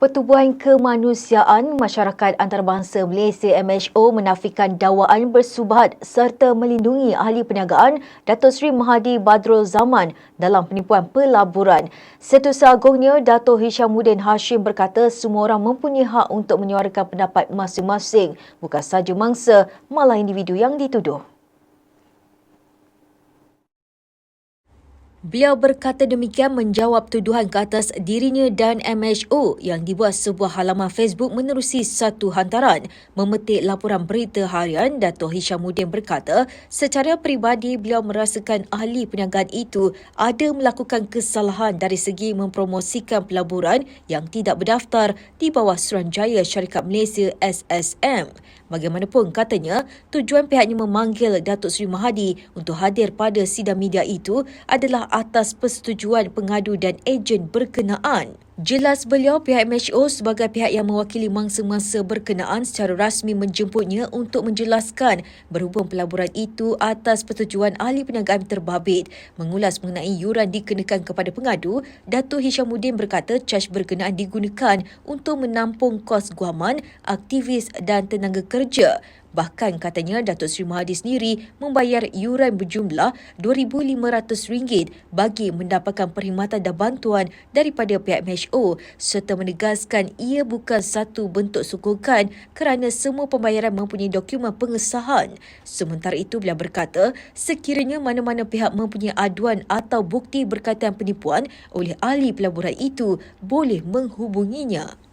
Pertubuhan Kemanusiaan Masyarakat Antarabangsa Malaysia MHO menafikan dakwaan bersubahat serta melindungi ahli perniagaan Datuk Seri Mahadi Badrul Zaman dalam penipuan pelaburan. Setiausaha Agongnya Datuk Hishamuddin Hashim berkata semua orang mempunyai hak untuk menyuarakan pendapat masing-masing bukan sahaja mangsa malah individu yang dituduh. Beliau berkata demikian menjawab tuduhan ke atas dirinya dan MHO yang dibuat sebuah halaman Facebook menerusi satu hantaran. Memetik laporan berita harian, Dato' Hishamuddin berkata, secara peribadi beliau merasakan ahli perniagaan itu ada melakukan kesalahan dari segi mempromosikan pelaburan yang tidak berdaftar di bawah Suruhanjaya Syarikat Malaysia SSM. Bagaimanapun katanya, tujuan pihaknya memanggil Datuk Seri Mahadi untuk hadir pada sidang media itu adalah atas persetujuan pengadu dan ejen berkenaan. Jelas beliau pihak MHO sebagai pihak yang mewakili mangsa-mangsa berkenaan secara rasmi menjemputnya untuk menjelaskan berhubung pelaburan itu atas persetujuan ahli perniagaan terbabit. Mengulas mengenai yuran dikenakan kepada pengadu, Datuk Hishamuddin berkata caj berkenaan digunakan untuk menampung kos guaman, aktivis dan tenaga kerja. Bahkan katanya Datuk Seri Mahathir sendiri membayar yuran berjumlah RM2,500 bagi mendapatkan perkhidmatan dan bantuan daripada pihak MHO serta menegaskan ia bukan satu bentuk sokongan kerana semua pembayaran mempunyai dokumen pengesahan. Sementara itu beliau berkata sekiranya mana-mana pihak mempunyai aduan atau bukti berkaitan penipuan oleh ahli pelaburan itu boleh menghubunginya.